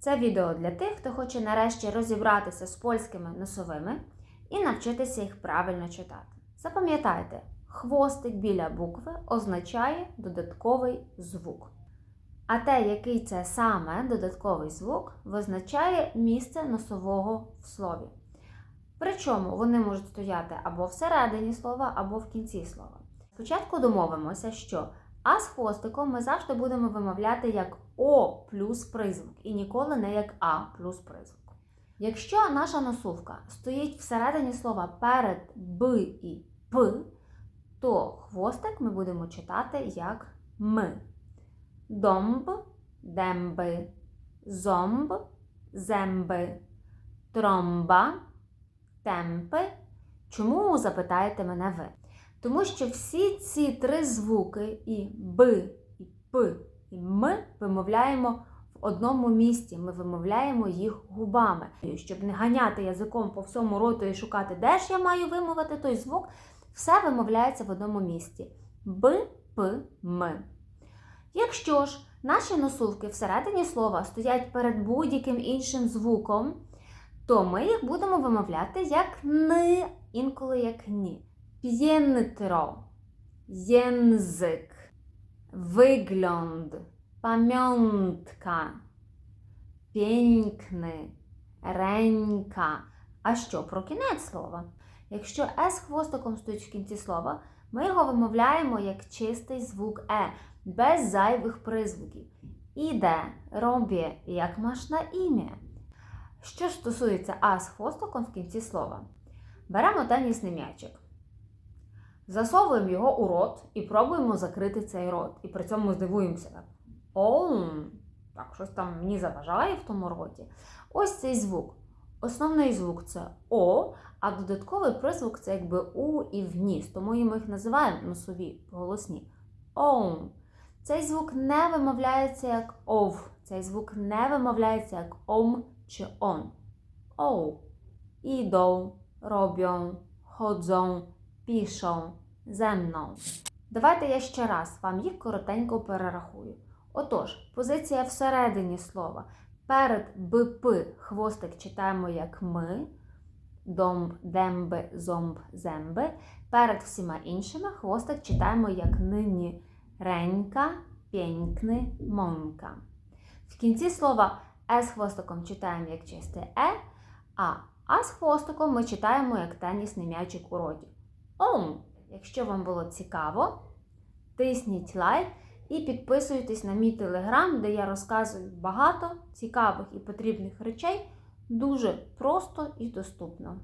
Це відео для тих, хто хоче нарешті розібратися з польськими носовими і навчитися їх правильно читати. Запам'ятайте, хвостик біля букви означає додатковий звук. А те, який це саме додатковий звук, визначає місце носового в слові. Причому вони можуть стояти або всередині слова, або в кінці слова. Спочатку домовимося, що а з хвостиком ми завжди будемо вимовляти як О плюс призвук і ніколи не як А плюс призвук. Якщо наша носовка стоїть всередині слова перед Б і П, то хвостик ми будемо читати як Ми. Домб, демби, зомб, земби, тромба, темпи. Чому запитаєте мене ви? Тому що всі ці три звуки і Б, і П, і М вимовляємо в одному місці. Ми вимовляємо їх губами. Щоб не ганяти язиком по всьому роту і шукати, де ж я маю вимовити той звук, все вимовляється в одному місці. Б, П, М. Якщо ж наші носовки всередині слова стоять перед будь-яким іншим звуком, то ми їх будемо вимовляти як Н, інколи як Ні. Piętro, język, wygląd, pamiątka, piękny, ренька. А що про кінець слова? Якщо С хвостиком стоїть в кінці слова, ми його вимовляємо як чистий звук Е, без зайвих призвуків. Іде, робє, як маш на ім'я. Що ж стосується А з хвостиком в кінці слова, беремо тенісний м'ячик. Засовуємо його у рот і пробуємо закрити цей рот. І при цьому здивуємося. Так, О, так, щось там мені заважає в тому роті. Ось цей звук. Основний звук це О, а додатковий призвук це якби У і вніс. Тому і ми їх називаємо носові голосні. Оум. Цей звук не вимовляється як ов. Цей звук не вимовляється як ом чи он. Оу. Іду, роблю, ходжу, ze mną. Давайте я ще раз вам їх коротенько перерахую. Отож, позиція всередині слова. Перед БП хвостик читаємо як ми, домб, демби, зомб, земби. Перед всіма іншими хвостик читаємо як нині ренька, пєнькни, монка. В кінці слова Е з хвостиком читаємо як чисте Е, а А з хвостиком ми читаємо як тенісний м'ячик у роті. Ом! Якщо вам було цікаво, тисніть лайк і підписуйтесь на мій телеграм, де я розказую багато цікавих і потрібних речей дуже просто і доступно.